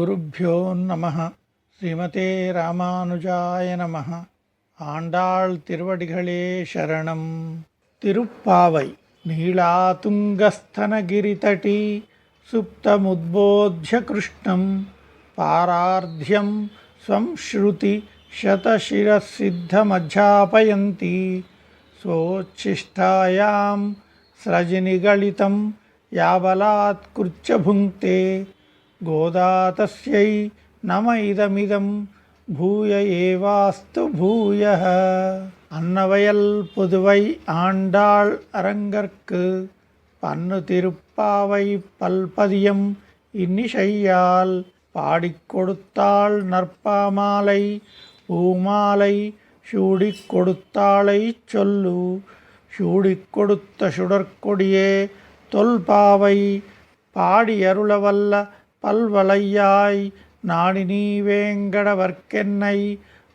శ్రీగురుభ్యో నమ శ్రీమతే రామానుజాయ నమ ஆண்டாள் திருவடிகளே சரணம் திருப்பாவை நீளாதுங்கஸ்தனகிரிதட்டி சுப்தமுத்போத்ய கிருஷ்ணம் பாரார்த்தியம் ஸ்வம் ஸ்ருதி சதசிரசித்தமஜாபயந்தி சோச்சிஷ்டாயாம் ஸ்ரஜினிகளிதம் யாவலாத் குர்ச்ச புங்கே तस्यै नम इदमिदं பூய ஏவாஸ்து பூயः அன்னவயல் புதுவை ஆண்டாள் அரங்கற்கு பன்னு திருப்பாவை பல்பதியம் இன்னிசையால் பாடிக் கொடுத்தாள் நற்பாமாலை பூமாலை சூடிக் கொடுத்தாளைச் சொல்லு சூடிக் கொடுத்த சுடற்கொடியே தொல்பாவை பாடியருளவல்ல பல்வளையாய் நாடினீ வேங்கடவர்க்கென்னை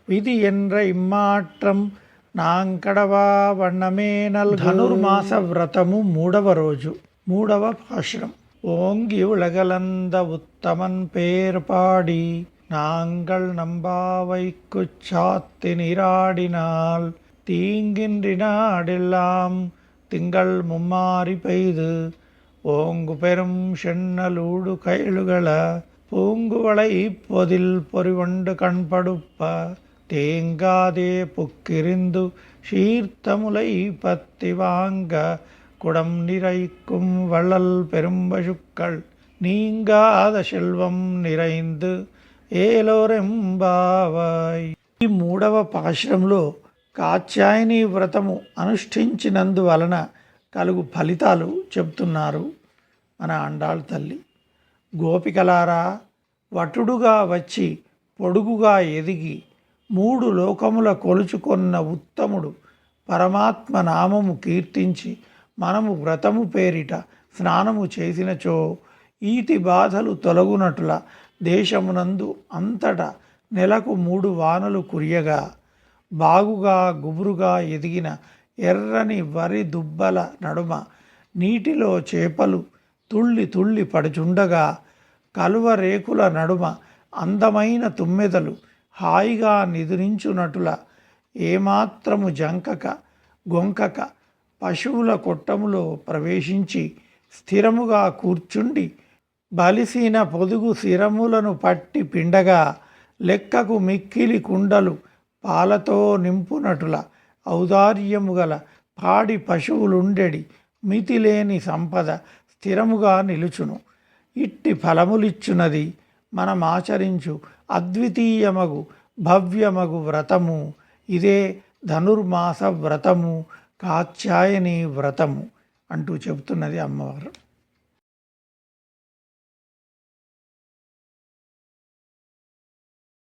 விதி என்ற இம்மாற்றம் ನಾಂಕಡವಾ ವಣ್ಣಮೇ ನಲ್ ಧನುರ್ಮಾಸ ವ್ರತಮು மூடவ ರೋಜು ಮೂಡವ ಭಾಷಣಂ ಓಂಗಿ ಉಳಗಲಂದ ಉತ್ತಮನ್ ಪೇರ್ ಪಾಡಿ நாங்கள் நம்பாவைக்கு சாத்தி நீராடினால் தீங்கின்றி நாடெல்லாம் திங்கள் மும்மாறி பெய்து ஓங்கு பெரும் சென்னலூடு கயலுகள பூங்குவளை பொதில் பொறிவண்டு கண்படுப்ப தேங்காதே புக்கிருந்து சீர்த்தமுலை பத்தி வாங்க குடம் நிறைக்கும் வள்ளல் பெரும்பசுக்கள் நீங்காத செல்வம் நிறைந்து ఏలోరెంబావాయ్ ఈ మూడవ పాశ్రంలో కాత్యాయని వ్రతము అనుష్ఠించినందువలన కలుగు ఫలితాలు చెప్తున్నారు మన అండాళ్ తల్లి. గోపికలారా వటుడుగా వచ్చి పొడుగుగా ఎదిగి మూడు లోకముల కొలుచుకొన్న ఉత్తముడు పరమాత్మ నామము కీర్తించి మనము వ్రతము పేరిట స్నానము చేసినచో ఈతి బాధలు తొలగునట్ల దేశమునందు అంతటా నెలకు మూడు వానలు కురియగా బాగుగా గుబురుగా ఎదిగిన ఎర్రని వరి దుబ్బల నడుమ నీటిలో చేపలు తుళ్ళి తుళ్ళి పడుచుండగా కలువ రేకుల నడుమ అందమైన తుమ్మెదలు హాయిగా నిదురించునటుల. ఏమాత్రము జంకక గొంకక పశువుల కొట్టములో ప్రవేశించి స్థిరముగా కూర్చుండి బలిసిన పొదుగు శిరములను పట్టి పిండగా లెక్కకు మిక్కిలి కుండలు పాలతో నింపునటుల. ఔదార్యము గల పాడి పశువులుండెడి మితిలేని సంపద స్థిరముగా నిలుచును. ఇట్టి ఫలములిచ్చునది మనమాచరించు అద్వితీయమగు భవ్యమగు వ్రతము. ఇదే ధనుర్మాస వ్రతము కాత్యాయని వ్రతము అంటూ చెబుతున్నది అమ్మవారు.